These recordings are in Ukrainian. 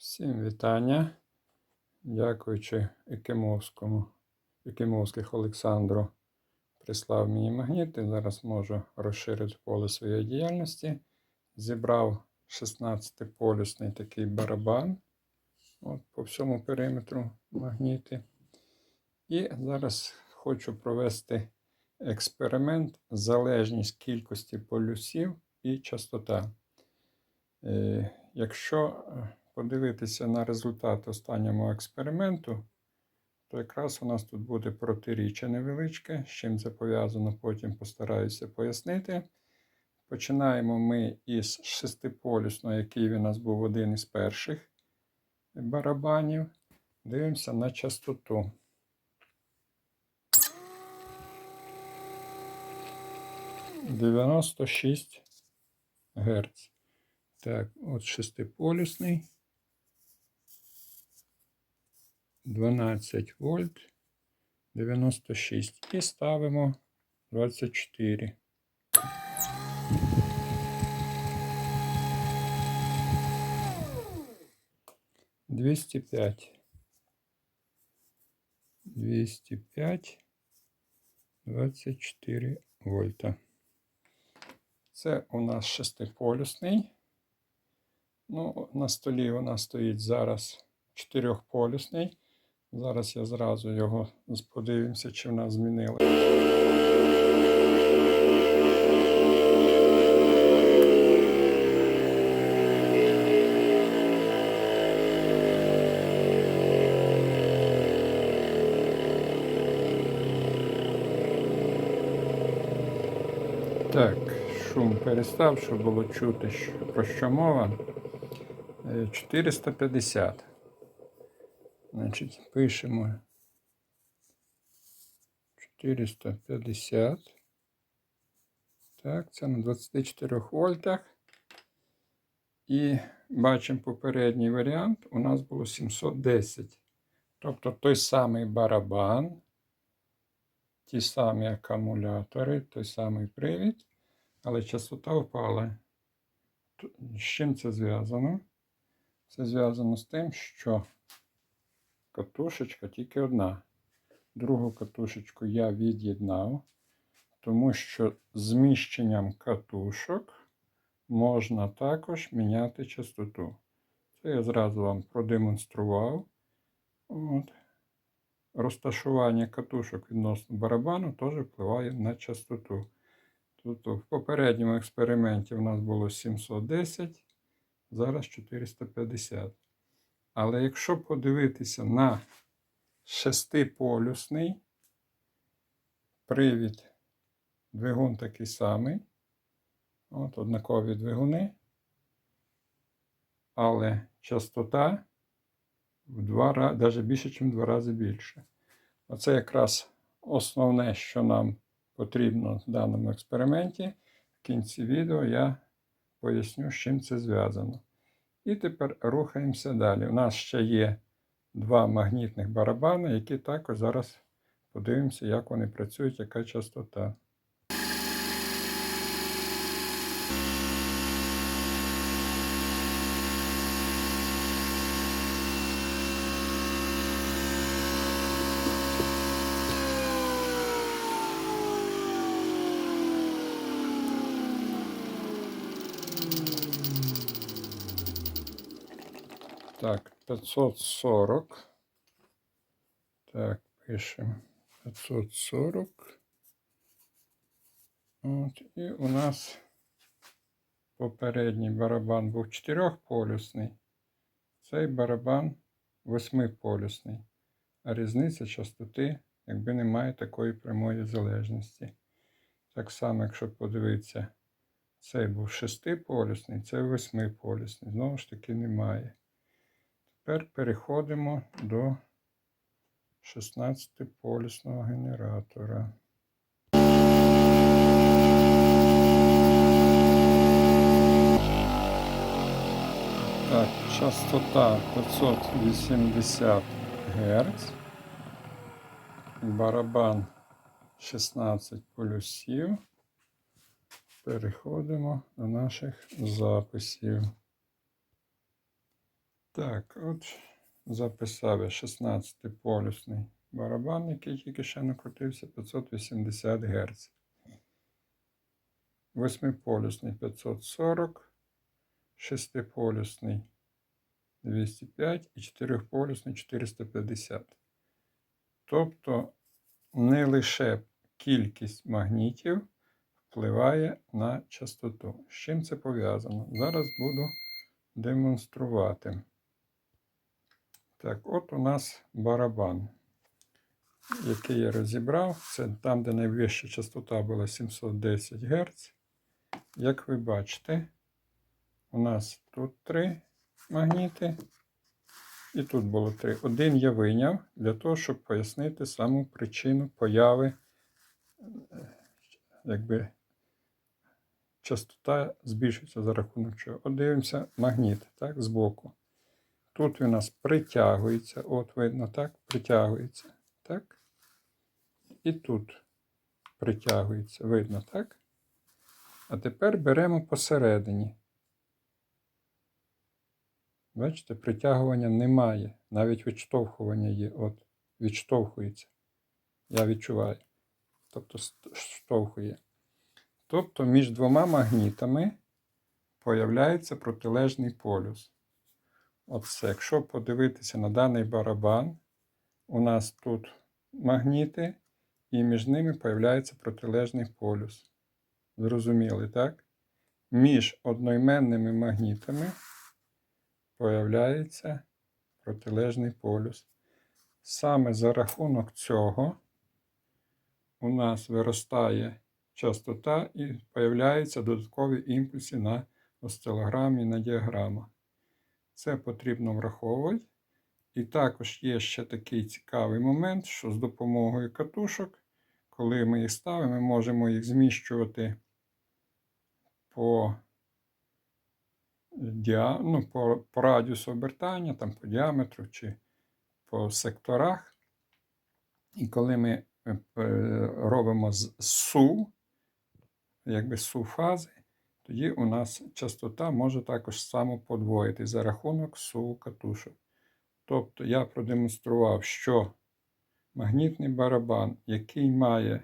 Всім вітання. Дякуючи Екимовському, Екимовських Олександру прислав мені магніти. Зараз можу розширити поле своєї діяльності. Зібрав 16-полюсний такий барабан от, по всьому периметру магніти. І зараз хочу провести експеримент залежність кількості полюсів і частота. Е, Якщо е, подивитися на результат останнього експерименту, то якраз у нас тут буде протиріччя невеличке, з чим це пов'язано, потім постараюся пояснити. Починаємо ми із шестиполюсного, який у нас був один із перших барабанів. Дивимося на частоту. Дев'яносто шість Гц. Так, от шестиполюсний. 12 вольт 96 і ставимо 24. Двісті п'ять. Двісті п'ять. Двадцять чотири вольта. Це у нас шестиполюсний. Ну, на столі у нас стоїть зараз чотирьохполюсний. Зараз я зразу його подивимося, чи в нас змінили. Так, шум перестав, щоб було чути, про що мова. Е, 450. Значить, пишемо 450. Так, це на 24 вольтах. І бачимо попередній варіант. У нас було 710. Тобто той самий барабан, ті самі акумулятори, той самий привід, але частота впала. З чим це зв'язано? Це зв'язано з тим, що катушечка тільки одна. Другу катушечку я від'єднав, тому що зміщенням катушок можна також міняти частоту. Це я зразу вам продемонстрував. От. Розташування катушок відносно барабану теж впливає на частоту. Тобто в попередньому експерименті у нас було 710, зараз 450. Але якщо подивитися на шестиполюсний привід, двигун такий самий, от однакові двигуни, але частота в два рази, навіть більше, ніж в два рази більше. Оце якраз основне, що нам потрібно в даному експерименті. В кінці відео я поясню, з чим це зв'язано. І тепер рухаємося далі. У нас ще є два магнітних барабани, які також зараз подивимося, як вони працюють, яка частота. Так, 540. Так, пишемо 540. От, і у нас попередній барабан був чотирьохполюсний. Цей барабан восьмиполюсний. А різниця частоти, якби немає такої прямої залежності. Так само, якщо подивитися, цей був шестиполюсний, цей восьмиполюсний. Знову ж таки, немає. Тепер переходимо до 16-полюсного генератора. Так, частота 580 Гц. Барабан 16 полюсів. Переходимо до наших записів. Так, от записав я 16-й полюсний барабан, який тільки ще накрутився 580 Гц. Восьмиполюсний 540, шестиполюсний 205 і чотирьохполюсний 450. Тобто не лише кількість магнітів впливає на частоту. З чим це пов'язано? Зараз буду демонструвати. Так, от у нас барабан, який я розібрав. Це там, де найвища частота була 710 Гц. Як ви бачите, у нас тут три магніти. І тут було три. Один я вийняв для того, щоб пояснити саму причину появи, е, якби частота збільшується за рахунок чого. От дивимося магніт, так, збоку. Тут у нас притягується, от видно, так, притягується, так. І тут притягується, видно, так. А тепер беремо посередині. Бачите, притягування немає, навіть відштовхування є. От, відштовхується. Я відчуваю. Тобто штовхує. Тобто між двома магнітами появляється протилежний полюс. Оце, якщо подивитися на даний барабан, у нас тут магніти, і між ними появляється протилежний полюс. Зрозуміли, так? Між одноіменними магнітами появляється протилежний полюс. Саме за рахунок цього у нас виростає частота і появляються додаткові імпульси на осцилограмі, на діаграмах. Це потрібно враховувати. І також є ще такий цікавий момент, що з допомогою катушок, коли ми їх ставимо, ми можемо їх зміщувати по, ну, по, по радіусу обертання, там, по діаметру чи по секторах. І коли ми е, е, робимо су, якби су фази, тоді у нас частота може також самоподвоїти за рахунок су катушок. Тобто я продемонстрував, що магнітний барабан, який має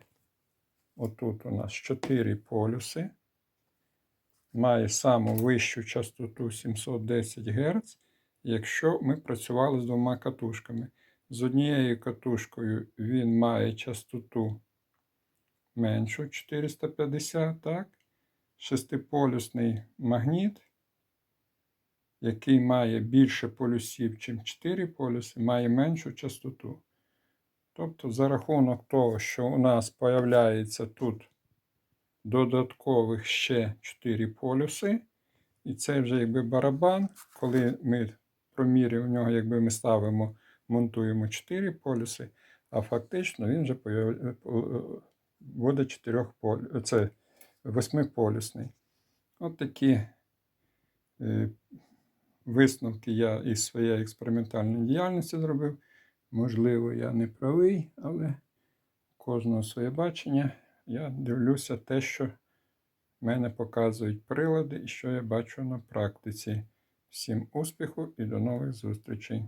отут у нас 4 полюси, має саму вищу частоту 710 Гц, якщо ми працювали з двома катушками. З однією катушкою він має частоту меншу 450, так? Шестиполюсний магніт, який має більше полюсів, ніж 4 полюси, має меншу частоту. Тобто, за рахунок того, що у нас появляється тут додаткових ще 4 полюси, і це вже якби барабан, коли ми промірі у нього, якби ми ставимо, монтуємо 4 полюси, а фактично він вже буде 4 полю... восьмиполюсний. От такі е, висновки я із своєї експериментальної діяльності зробив. Можливо, я не правий, але кожного своє бачення. Я дивлюся те, що мене показують прилади і що я бачу на практиці. Всім успіху і до нових зустрічей!